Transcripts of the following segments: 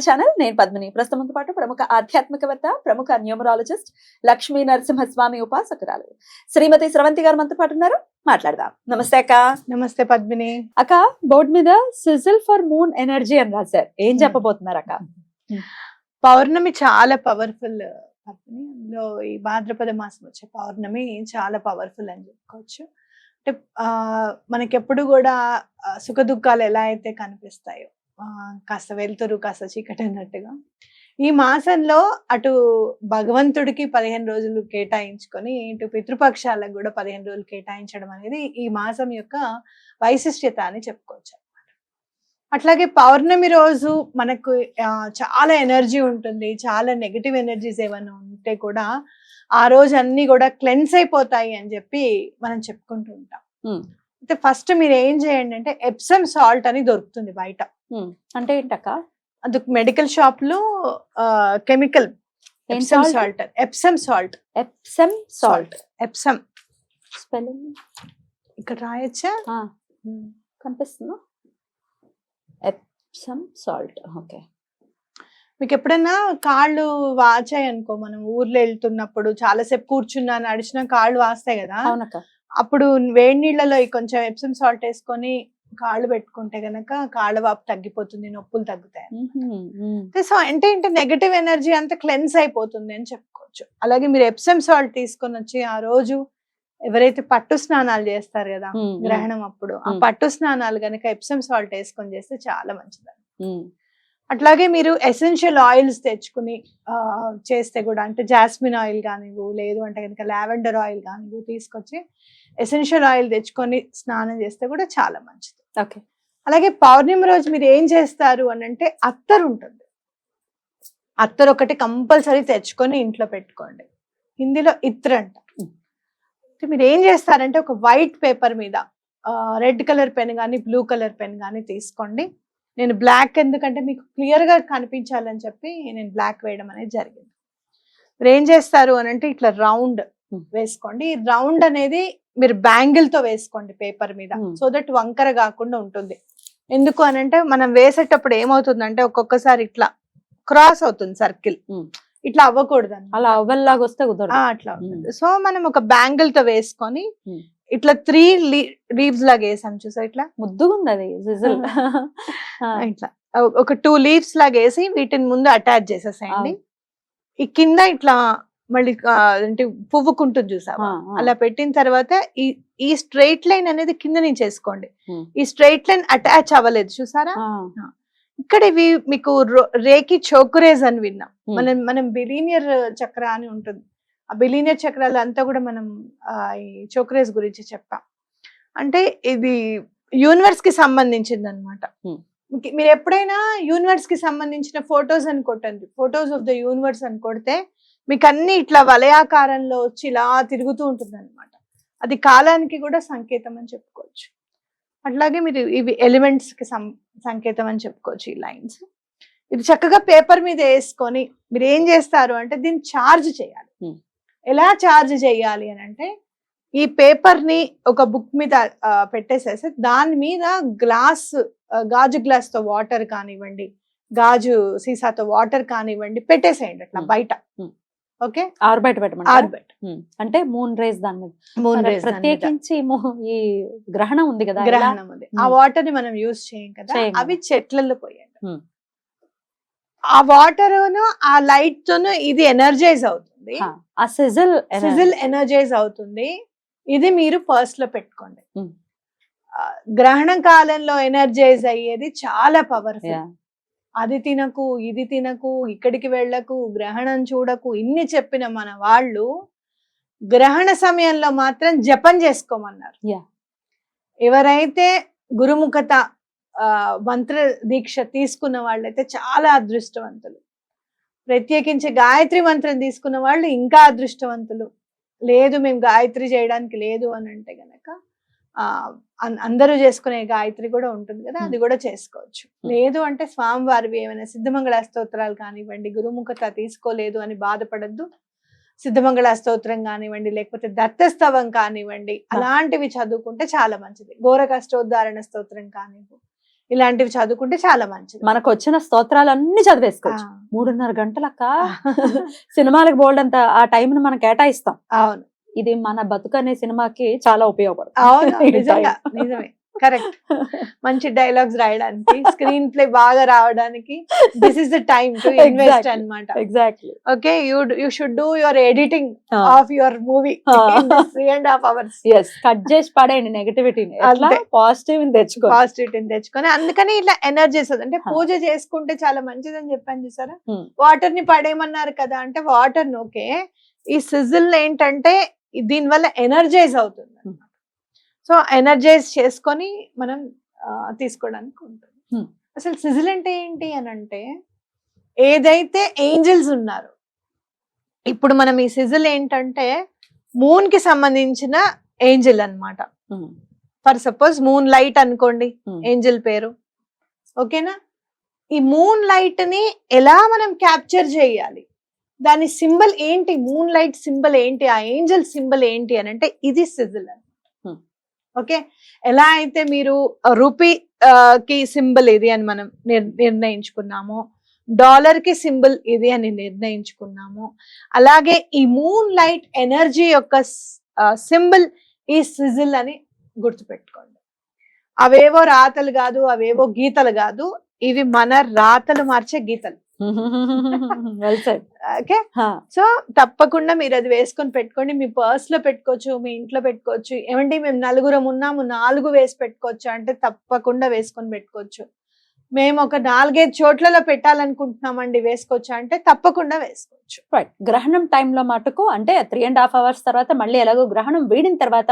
Channel నేను పద్మిని. ప్రస్తుతంతో పాటు ప్రముఖ ఆధ్యాత్మికవేత్త ప్రముఖ న్యూమరాలజిస్ట్ లక్ష్మీ నరసింహస్వామి ఉపాసకురాలు. శ్రీమతి స్రవంతి గారు మనతో పాటు ఉన్నారు. మాట్లాడదాం. నమస్తే అక్క. నమస్తే పద్మిని. అక్క బోర్డు మీద సిజిల్ ఫర్ మూన్ ఎనర్జీ అని రాశారు. ఏం చెప్పబోతున్నారు అక్క? పౌర్ణమి చాలా పవర్ఫుల్ పద్మిని. అందులో ఈ భాద్రపద మాసం వచ్చే పౌర్ణమి చాలా పవర్ఫుల్ అని చెప్పుకోవచ్చు. అంటే ఆ మనకెప్పుడు కూడా సుఖ దుఃఖాలు ఎలా అయితే కనిపిస్తాయో కాస్త వెలుతురు కాస్త చీకటి అన్నట్టుగా. ఈ మాసంలో అటు భగవంతుడికి పదిహేను రోజులు కేటాయించుకొని ఇటు పితృపక్షాలకు కూడా పదిహేను రోజులు కేటాయించడం అనేది ఈ మాసం యొక్క వైశిష్ట్యత అని చెప్పుకోవచ్చు అన్నమాట. అట్లాగే పౌర్ణమి రోజు మనకు చాలా ఎనర్జీ ఉంటుంది. చాలా నెగిటివ్ ఎనర్జీస్ ఏమైనా ఉంటే కూడా ఆ రోజు అన్ని కూడా క్లెన్స్ అయిపోతాయి అని చెప్పి మనం చెప్పుకుంటూ ఉంటాం. అయితే ఫస్ట్ మీరు ఏం చేయండి అంటే ఎప్సమ్ సాల్ట్ అని దొరుకుతుంది బయట. అంటే ఏంటక్క? అందుకు మెడికల్ షాప్లో chemical Epsom? Salt? Epsom salt. Epsom salt. Epsom. Spelling. ఇక్కడ రాయొచ్చా? కనిపిస్తుందా? Epsom salt. ఓకే. మీకు ఎప్పుడైనా కాళ్ళు వాచాయి అనుకో మనం ఊర్లో వెళ్తున్నప్పుడు చాలాసేపు కూర్చున్నా నడిచినా కాళ్ళు వాస్తాయి కదా? అవునక్క. అప్పుడు వేడి నీళ్ళలో కొంచెం ఎప్సమ్ సాల్ట్ వేసుకొని కాళ్ళు పెట్టుకుంటే గనక కాళ్ళ వాపు తగ్గిపోతుంది నొప్పులు తగ్గుతాయి సో అంటే ఏంటి నెగటివ్ ఎనర్జీ అంతా క్లెన్స్ అయిపోతుంది అని చెప్పుకోవచ్చు. అలాగే మీరు ఎప్సమ్ సాల్ట్ తీసుకొని వచ్చి ఆ రోజు ఎవరైతే పట్టు స్నానాలు చేస్తారు కదా గ్రహణం అప్పుడు ఆ. పట్టు స్నానాలు గనక ఎప్సమ్ సాల్ట్ వేసుకొని చేస్తే చాలా మంచిది అట్లాగే మీరు ఎసెన్షియల్ ఆయిల్స్ తెచ్చుకుని చేస్తే కూడా అంటే జాస్మిన్ ఆయిల్ కానివ్వు లేదు అంటే కనుక లావెండర్ ఆయిల్ కానివ్వు తీసుకొచ్చి ఎసెన్షియల్ ఆయిల్ తెచ్చుకొని స్నానం చేస్తే కూడా చాలా మంచిది. ఓకే అలాగే పౌర్ణమి రోజు మీరు ఏం చేస్తారు అని అంటే అత్తరు ఉంటుంది. అత్తరు ఒకటి కంపల్సరీ తెచ్చుకొని ఇంట్లో పెట్టుకోండి. హిందీలో ఇత్ర. అంటే. మీరు ఏం చేస్తారంటే ఒక వైట్ పేపర్ మీద రెడ్ కలర్ పెన్ కానీ బ్లూ కలర్ పెన్ కానీ తీసుకోండి. నేను బ్లాక్ ఎందుకంటే మీకు క్లియర్గా కనిపించాలని చెప్పి నేను బ్లాక్ వేయడం అనేది జరిగింది. మీరు ఏం చేస్తారు అని అంటే ఇట్లా రౌండ్ Hmm. వేసుకోండి. ఈ రౌండ్ అనేది మీరు బ్యాంగిల్తో వేసుకోండి పేపర్ మీద. Hmm. సో దట్ వంకర కాకుండా ఉంటుంది. ఎందుకు అని అంటే మనం వేసేటప్పుడు ఏమవుతుందంటే ఒక్కొక్కసారి ఇట్లా క్రాస్ అవుతుంది సర్కిల్ Hmm. ఇట్లా అవ్వకూడదు అలా అవల్లాగా వస్తే కుదరదు. అట్లా అవుతుంది సో మనం ఒక బ్యాంగిల్తో వేసుకొని Hmm. ఇట్లా త్రీ లీవ్స్ లాగా వేసాం చూసా ఇట్లా? ముద్దుగా ఉంది అది సిజిల్ ఇట్లా. ఒక టూ లీవ్స్ లాగా వేసి వీటిని ముందు అటాచ్ చేసేసేయండి. ఈ కింద ఇట్లా మళ్ళీ అంటే పువ్వుకుంటుంది చూసావా? అలా పెట్టిన తర్వాత ఈ ఈ స్ట్రైట్ లైన్ అనేది కింద నుంచి వేసుకోండి. ఈ స్ట్రైట్ లైన్ అటాచ్ అవ్వలేదు చూసారా? ఇక్కడ ఇవి మీకు రో- రేకి చోకురేజ్ అని విన్నాం. మనం మనం బిలీనియర్ చక్ర అని ఉంటుంది. ఆ బిలీనియర్ చక్రాలు అంతా కూడా మనం ఈ చోక్రేజ్ గురించి చెప్పాం. అంటే ఇది యూనివర్స్కి సంబంధించింది అనమాట. మీరు ఎప్పుడైనా యూనివర్స్కి సంబంధించిన ఫొటోస్ అని కొట్టండి. ఫొటోస్ ఆఫ్ ద యూనివర్స్ అని కొడితే మీకు అన్ని ఇట్లా వలయాకారంలో వచ్చి ఇలా తిరుగుతూ ఉంటుంది అనమాట అది కాలానికి కూడా సంకేతం అని చెప్పుకోవచ్చు. అట్లాగే మీరు ఇవి ఎలిమెంట్స్కి సంకేతం అని చెప్పుకోవచ్చు ఈ లైన్స్. ఇది చక్కగా పేపర్ మీద వేసుకొని మీరు ఏం చేస్తారు అంటే దీన్ని చార్జ్ చేయాలి. ఎలా చార్జ్ చేయాలి అని అంటే ఈ పేపర్ని ఒక బుక్ మీద పెట్టేసేసి దాని మీద గ్లాస్ గాజు గ్లాస్తో వాటర్ కానివ్వండి గాజు సీసాతో వాటర్ కానివ్వండి పెట్టేసేయండి అట్లా. బయట. ఓకే ఆరు బయట పెట్టమంటారా? ఆర్బెట్. అంటే మూన్ రేస్ దాని మీద మూన్ రేస్ ప్రత్యేకించి ఈ గ్రహణం ఉంది కదా? గ్రహణం అది ఆ. వాటర్ని మనం యూజ్ చేయం కదా. అవి చెట్లలో పోయండి Hmm. ఆ వాటర్ ఆ లైట్ తోను ఇది ఎనర్జైజ్ అవుతుంది. ఆ సిజిల్ సిజిల్ ఎనర్జైజ్ అవుతుంది. ఇది మీరు పర్స్లో పెట్టుకోండి. గ్రహణం కాలంలో ఎనర్జైజ్ అయ్యేది చాలా పవర్ఫుల్ అది తినకు ఇది తినకు ఇక్కడికి వెళ్ళకు గ్రహణం చూడకు ఇన్ని చెప్పిన మన వాళ్ళు గ్రహణ సమయంలో మాత్రం జపం చేసుకోమన్నారు. ఎవరైతే గురుముఖత మంత్ర దీక్ష తీసుకున్న వాళ్ళైతే చాలా అదృష్టవంతులు. ప్రత్యేకించి గాయత్రి మంత్రం తీసుకున్న వాళ్ళు ఇంకా అదృష్టవంతులు. లేదు మేము గాయత్రి చేయడానికి లేదు అని అంటే గనక అందరూ చేసుకునే గాయత్రి కూడా ఉంటుంది కదా అది కూడా చేసుకోవచ్చు. లేదు అంటే స్వామివారివి ఏమైనా సిద్ధమంగళ స్తోత్రాలు కానివ్వండి గురుముఖత తీసుకోలేదు అని బాధపడద్దు. సిద్ధమంగళ స్తోత్రం కానివ్వండి లేకపోతే దత్తస్తవం కానివ్వండి అలాంటివి చదువుకుంటే చాలా మంచిది. ఘోర కష్టోద్ధారణ స్తోత్రం కానివ్వు ఇలాంటివి చదువుకుంటే చాలా మంచిది. మనకు వచ్చిన స్తోత్రాలన్నీ చదివేసుకోవచ్చు. మూడున్నర గంటలక్క? సినిమాలకు బోల్డ్ అంత ఆ టైం మనం కేటాయిస్తాం. అవును. ఇది మన బతుకు అనే సినిమాకి చాలా ఉపయోగపడుతుంది. నిజమే. కరెక్ట్ మంచి డైలాగ్స్ రాయడానికి స్క్రీన్ ప్లే బాగా రావడానికి this is the time to invest. అన్నమాట exactly okay you you should do your editing of your movie. Three and half hours as cut చేసి పడేయండి నెగటివిటీని అట్లా. పాజిటివ్ తెచ్చుకో పాజిటివిటీని తెచ్చుకొని అందుకని ఇట్లా ఎనర్జీస్ అంటే. పూజ చేసుకుంటే చాలా మంచిదని చెప్పాను చూసారా. వాటర్ని పడేయమన్నారు కదా అంటే వాటర్ ఓకే ఈ సిజిల్ ఏంటంటే దీని వల్ల ఎనర్జైజ్ అవుతుంది. సో ఎనర్జైజ్ చేసుకొని మనం తీసుకోవడానికి ఉంటుంది. అసలు సిజిల్ అంటే ఏంటి అని అంటే ఏదైతే ఏంజల్స్ ఉన్నారు ఇప్పుడు మనం ఈ సిజిల్ ఏంటంటే మూన్కి సంబంధించిన ఏంజల్ అన్నమాట. Um, for suppose moon light అనుకోండి ఏంజల్ పేరు. ఓకేనా? ఈ మూన్ లైట్ని ఎలా మనం క్యాప్చర్ చేయాలి? దాని సింబల్ ఏంటి? మూన్ లైట్ సింబల్ ఏంటి? ఆ ఏంజల్ సింబల్ ఏంటి అని అంటే ఇది సిజిల్ అని. ఓకే ఎలా అయితే మీరు రూపీ కి సింబల్ ఇది అని మనం నిర్- డాలర్కి సింబల్ ఇది అని నిర్ణయించుకున్నాము అలాగే ఈ మూన్ లైట్ ఎనర్జీ యొక్క సింబల్ ఈ సిజిల్ అని గుర్తుపెట్టుకోండి అవేవో రాతలు కాదు అవేవో గీతలు కాదు ఇవి మన రాతలు మార్చే గీతలు. ఓకే సో తప్పకుండా మీరు అది వేసుకొని పెట్టుకోండి. మీ పర్స్లో పెట్టుకోవచ్చు మీ ఇంట్లో పెట్టుకోవచ్చు. ఏమండి మేము నలుగురం ఉన్నాము నాలుగు వేసి పెట్టుకోవచ్చు? అంటే తప్పకుండా వేసుకొని పెట్టుకోవచ్చు. మేము ఒక నాలుగైదు చోట్లలో పెట్టాలనుకుంటున్నామండి వేసుకోవచ్చు అంటే తప్పకుండా వేసుకోవచ్చు right. గ్రహణం టైంలో మటుకు అంటే త్రీ అండ్ హాఫ్ అవర్స్ తర్వాత మళ్ళీ ఎలాగో గ్రహణం వీడిన తర్వాత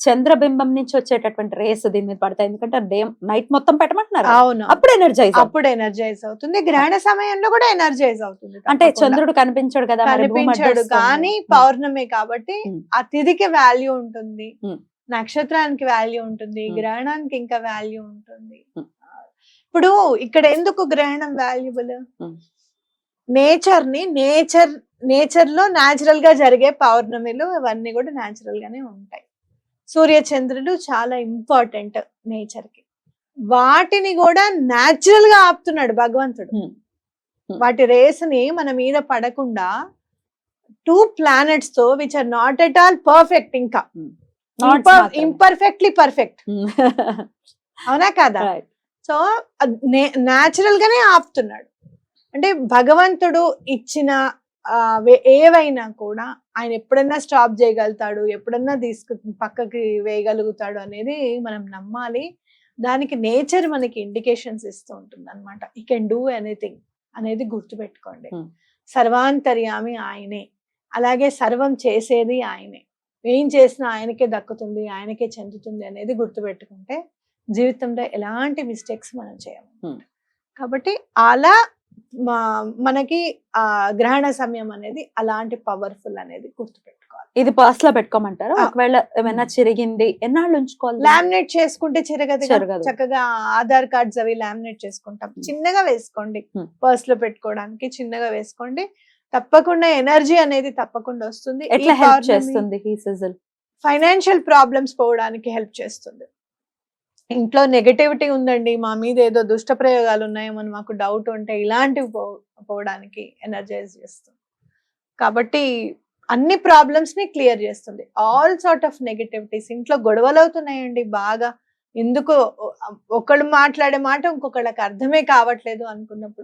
చంద్రబింబం నుంచి వచ్చేటటువంటి రేస్ దీని మీద పడతాయి ఎందుకంటే డే నైట్ మొత్తం పెట్టమంటున్నారు అవును అప్పుడు ఎనర్జైజ్ అప్పుడు ఎనర్జైజ్ అవుతుంది గ్రహణ సమయంలో కూడా ఎనర్జైజ్ అవుతుంది అంటే. చంద్రుడు కనిపించాడు కదా కనిపించాడు. కానీ ఉమ్, పౌర్ణమి కాబట్టి ఉమ్. ఆ తిథికి వాల్యూ ఉంటుంది ఉమ్. నక్షత్రానికి వాల్యూ ఉంటుంది. గ్రహణానికి ఇంకా వాల్యూ ఉంటుంది. ఇప్పుడు ఇక్కడ ఎందుకు గ్రహణం వాల్యుబుల్. నేచర్ని నేచర్ నేచర్లో నాచురల్గా జరిగే పౌర్ణమిలు అవన్నీ కూడా నాచురల్ గానే ఉంటాయి సూర్య చంద్రులు చాలా ఇంపార్టెంట్ నేచర్కి వాటిని కూడా నాచురల్గా ఆపుతున్నాడు భగవంతుడు ఉమ్. ఉమ్. వాటి రేస్ని మన మీద పడకుండా two ప్లానెట్స్తో which are not at all perfect ఇంకా. Imperfectly perfect. అవునా కదా. సో నాచురల్ గానే ఆపుతున్నాడు. అంటే భగవంతుడు ఇచ్చిన ఏవైనా కూడా ఆయన ఎప్పుడైనా స్టాప్ చేయగలుగుతాడు ఎప్పుడన్నా తీసుకు పక్కకి వేయగలుగుతాడు అనేది మనం నమ్మాలి. దానికి నేచర్ మనకి ఇండికేషన్స్ ఇస్తూ ఉంటుంది అనమాట ఈ కెన్ డూ ఎనీథింగ్ అనేది గుర్తుపెట్టుకోండి. సర్వాంతర్యామి ఆయనే. అలాగే సర్వం చేసేది ఆయనే. ఏం చేసినా ఆయనకే దక్కుతుంది ఆయనకే చెందుతుంది అనేది గుర్తుపెట్టుకుంటే జీవితంలో ఎలాంటి మిస్టేక్స్ మనం చేయము. కాబట్టి అలా మనకి ఆ గ్రహణ సమయం అనేది అలాంటి పవర్ఫుల్ అనేది గుర్తుపెట్టుకోవాలి. ఇది పర్స్లో పెట్టుకోమంటారు. ఒకవేళ ఏమైనా చిరిగింది ఎన్నాళ్ళు ఉంచుకోవాలి? లామినేట్ చేసుకుంటే చిరగదు. చక్కగా ఆధార్ కార్డ్స్ అవి లామినేట్ చేసుకుంటాం. చిన్నగా వేసుకోండి. పర్స్లో పెట్టుకోవడానికి చిన్నగా వేసుకోండి. తప్పకుండా ఎనర్జీ అనేది తప్పకుండా వస్తుంది. ఎట్లా హెల్ప్ చేస్తుంది ఫైనాన్షియల్ ప్రాబ్లమ్స్ పోవడానికి హెల్ప్ చేస్తుంది. ఇంట్లో నెగటివిటీ ఉందండి. మా మీద ఏదో దుష్ట ప్రయోగాలు ఉన్నాయేమో మాకు డౌట్ ఉంటే ఇలాంటివి పో పోవడానికి ఎనర్జైజ్ చేస్తుంది. కాబట్టి అన్ని ప్రాబ్లమ్స్ని క్లియర్ చేస్తుంది. ఆల్ సార్ట్ ఆఫ్ నెగటివిటీస్ ఇంట్లో గొడవలు అవుతున్నాయండి బాగా. ఎందుకు ఒకళ్ళు మాట్లాడే మాట ఇంకొకళ్ళకి అర్థమే కావట్లేదు అనుకున్నప్పుడు.